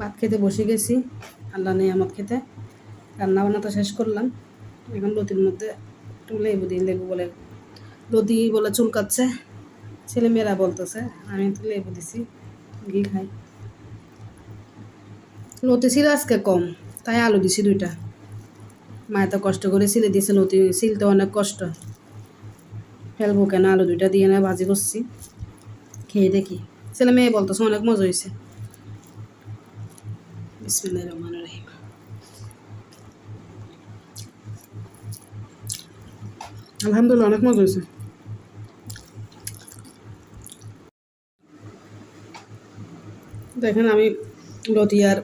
ভাত খেতে বসে গেছি, আল্লাহ নেই আমার খেতে। রান্না বান্না তো শেষ করলাম। এখন লতির মধ্যে একটু লেবু দিই, লেবু বলে লতি বলে চুলকাচ্ছে। ছেলে মেয়েরা বলতেছে, আমি একটু লেবু দিছি, ঘি খাই। লতি ছিল আজকে কম, তাই আলু দিছি দুইটা। মায়ে তো কষ্ট করে সিলে দিয়েছে লতি সিলতে অনেক কষ্ট। ফেলব কেন, আলু দুইটা দিয়ে না ভাজি করছি। খেয়ে দেখি। ছেলে মেয়ে বলতেছে অনেক মজা হয়েছে আলহামদুলিল্লাহ অনেক মজা হয়েছে। দেখেন, আমি লতি আর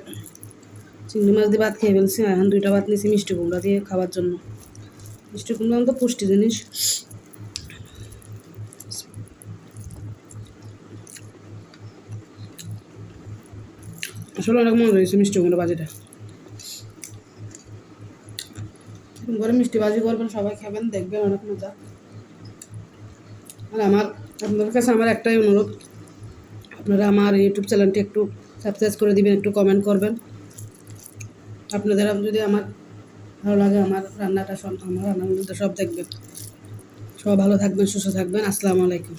চিংড়ি মাছ দিয়ে ভাত খেয়ে ফেলছি। এখন দুইটা ভাত নিয়েছি মিষ্টি কুমড়া দিয়ে খাওয়ার জন্য। মিষ্টি কুমড়া তো পুষ্টি জিনিস। আসলে অনেক মজা হয়েছে, মিষ্টি কুমড়া বাজিটা। ঘরে মিষ্টি বাজি করবেন সবাই খাবেন, দেখবেন, অনেক মজা। আর আমার, আপনাদের কাছে আমার একটাই অনুরোধ, আপনারা আমার ইউটিউব চ্যানেলটি একটু সাবস্ক্রাইব করে দিবেন, একটু কমেন্ট করবেন। আপনাদের যদি আমার ভালো লাগে, আমার রান্নাটা সব, আমার মধ্যে সব দেখবেন। সব ভালো থাকবেন, সুস্থ থাকবেন, আসসালামু আলাইকুম।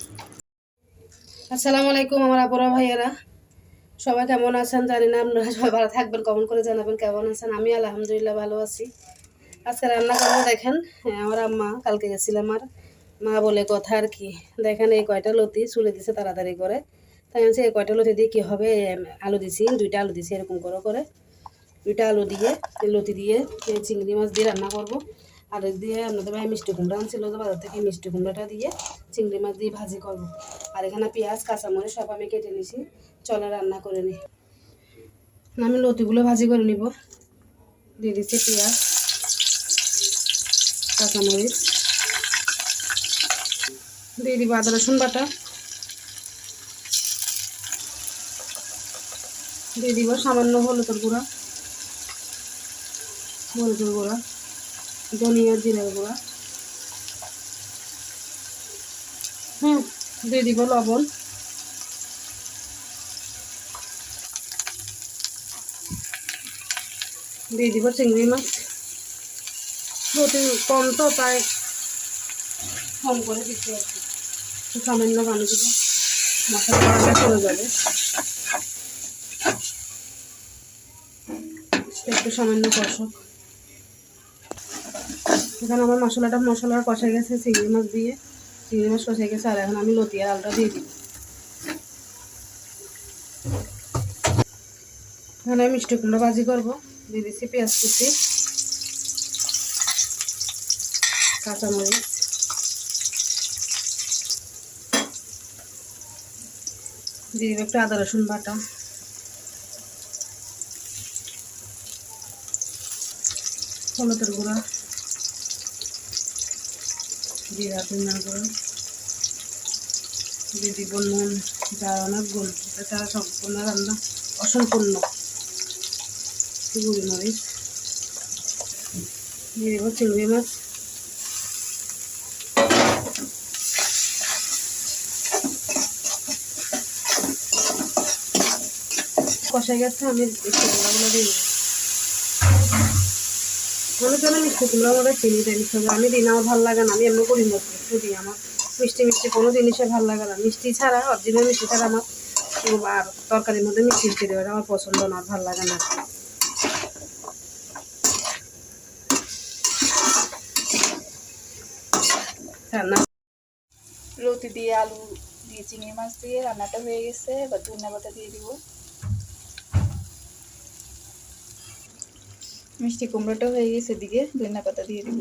আসসালামু আলাইকুম আমার আপুরা ভাইয়েরা। সবাই কেমন আছেন? জানি না, আপনারা সবাই ভালো থাকবেন কমেন্ট করে জানাবেন কেমন আছেন? আমি আলহামদুলিল্লাহ ভালো আছি। আজকে রান্না করব, দেখেন আমার আম্মা কালকে গেছিলাম আর মা বলে কথা আর কি। দেখেন, এই কয়টা লতি চুলে দিছে তাড়াতাড়ি করে। তাই আমি এই কয়টা লতি দিয়ে কী হবে? আলু দিছি, দুইটা আলু দিছি, এরকম করে করে। দুইটা আলু দিয়ে লতি দিয়ে চিংড়ি মাছ দিয়ে রান্না করব। আর দিয়ে আপনাদের ভাই মিষ্টি কুমড়া আনছিল তো বাজার থেকে মিষ্টি কুমড়াটা দিয়ে চিংড়ি মাছ দিয়ে ভাজি করব। আর এখানে পেঁয়াজ, কাঁচামরিচ সব আমি কেটে নিছি। চলে রান্না করে নিই আমি লতিগুলো ভাজি করে নিব। দিয়ে দিচ্ছি পেঁয়াজ, কাঁচামরিচ। দিয়ে দিব আদা, রসুন বাটা। দিয়ে দিব সামান্য হলুদের গুঁড়া, মরিচের গুঁড়া ধনিয়া জিরার গুঁড়া। হুম, দিয়ে দিব লবণ। দিয়ে দিব চিংড়ি মাছ। প্রতি কম তো, তাই কম করে দিচ্ছি আর কি। সামান্য পানি দিব। মশলাটা চলে যাবে। একটু সামান্য কষক। এখানে আমার মশলাটা মশলা কষা গেছে, চিংড়ি মাছ দিয়ে। চিংড়ি মাছ কষে গেছে, আর এখন আমি লতিয়া আলটা দিয়ে দিই এখানে মিষ্টি কুমড়া ভাজি করব। দিয়ে দিচ্ছি পেঁয়াজ কুচি, কাঁচামরিচ। দিয়ে দিব একটু আদা রসুন বাটা। হলুদের গুঁড়া। জিরা ধনিয়ার গুঁড়া। দিয়ে দিব যা অনেক গুণ এছাড়া সম্পূর্ণ রান্না অসম্পূর্ণ। গুঁড়ি মরিচ দিয়ে দিব চিংড়ি মাছ। কষা গেছে, আমি মিষ্টি কুমড়াগুলো দিয়ে দিই মনে চলে মিষ্টি কুমড়া আমাদের চিনি মিষ্টি কুমড়া? আমি দিই আমার ভালো লাগে না, আমি এমনি করি মতো একটু দিই আমার। মিষ্টি মিষ্টি কোনো জিনিসে ভালো লাগে না। মিষ্টি ছাড়া অরিজিনাল মিষ্টি ছাড়া আমার আর তরকারির মধ্যে মিষ্টি মিষ্টি দেবে আমার পছন্দ না ভালো লাগে না। রান্না লতি দিয়ে আলু দিয়ে চিংড়ি মাছ দিয়ে রান্নাটা হয়ে গেছে। এবার পাতা দিয়ে দিব। মিষ্টি কুমড়োটা হয়ে গেছে দিকে ধনিয়া পাতা দিয়ে দিব।